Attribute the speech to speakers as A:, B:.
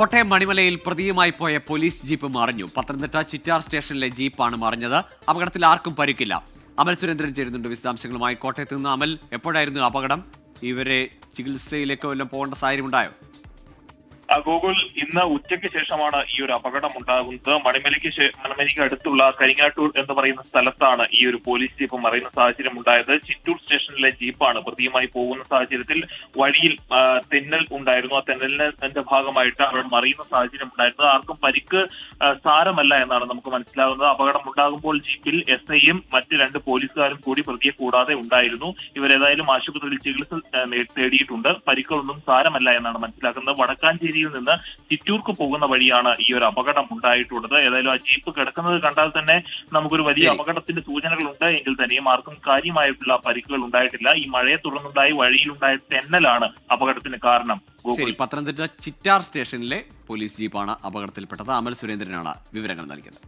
A: കോട്ടയം മണിമലയിൽ പ്രതിയുമായി പോയ police jeep മറിഞ്ഞു. പത്തനംതിട്ട ചിറ്റാർ സ്റ്റേഷനിലെ ജീപ്പാണ് മറിഞ്ഞത്. അപകടത്തിൽ ആർക്കും പരിക്കില്ല. അമൽ സുരേന്ദ്രൻ ചേരുന്നുണ്ട് വിശദാംശങ്ങളുമായി. കോട്ടയത്ത് നിന്ന് അമൽ എപ്പോഴായിരുന്നു അപകടം? ഇവരെ ചികിത്സയിലേക്ക് വല്ലതും പോകേണ്ട സാഹചര്യം ഉണ്ടായോ
B: ഗൂഗിൾ ഇന്ന് ഉച്ചയ്ക്ക് ശേഷമാണ് ഈ ഒരു അപകടം ഉണ്ടാകുന്നത്. മണിമലയ്ക്ക് മണിമലയ്ക്ക് അടുത്തുള്ള കരിങ്ങാട്ടൂർ എന്ന് പറയുന്ന സ്ഥലത്താണ് ഈ ഒരു പോലീസ് ജീപ്പ് മറിയുന്ന സാഹചര്യം ഉണ്ടായത്. ചിറ്റൂർ സ്റ്റേഷനിലെ ജീപ്പാണ് പ്രതിയുമായി പോകുന്ന സാഹചര്യത്തിൽ വഴിയിൽ തെന്നൽ ഉണ്ടായിരുന്നു. ആ തെന്നലിന്റെ ഭാഗമായിട്ട് അവർ മറിയുന്ന സാഹചര്യം ഉണ്ടായിരുന്നത്. ആർക്കും പരിക്ക് സാരമല്ല എന്നാണ് നമുക്ക് മനസ്സിലാകുന്നത്. അപകടം ഉണ്ടാകുമ്പോൾ ജീപ്പിൽ എസ് ഐയും മറ്റ് രണ്ട് പോലീസുകാരും കൂടി പ്രതിയെ കൂടാതെ ഉണ്ടായിരുന്നു. ഇവരേതായാലും ആശുപത്രിയിൽ ചികിത്സ തേടിയിട്ടുണ്ട്. പരിക്കുകളൊന്നും സാരമല്ല എന്നാണ് മനസ്സിലാക്കുന്നത്. വടക്കാഞ്ചേരിയിൽ നിന്ന് ചിറ്റൂർക്ക് പോകുന്ന വഴിയാണ് ഈ ഒരു അപകടം ഉണ്ടായിട്ടുള്ളത്. ഏതായാലും ആ ജീപ്പ് കിടക്കുന്നത് കണ്ടാൽ തന്നെ നമുക്കൊരു വലിയ. അപകടത്തിന്റെ സൂചനകളുണ്ട്. എങ്കിൽ തന്നെയും ആർക്കും കാര്യമായിട്ടുള്ള പരിക്കുകൾ ഉണ്ടായിട്ടില്ല. ഈ മഴയെ തുടർന്നുണ്ടായി വഴിയിലുണ്ടായ തെന്നലാണ് അപകടത്തിന് കാരണം.
A: ശരി പത്തനംതിട്ട ചിറ്റാർ സ്റ്റേഷനിലെ പോലീസ് ജീപ്പാണ് അപകടത്തിൽപ്പെട്ടത്. അമൽ സുരേന്ദ്രനാണ് വിവരങ്ങൾ നൽകിയത്.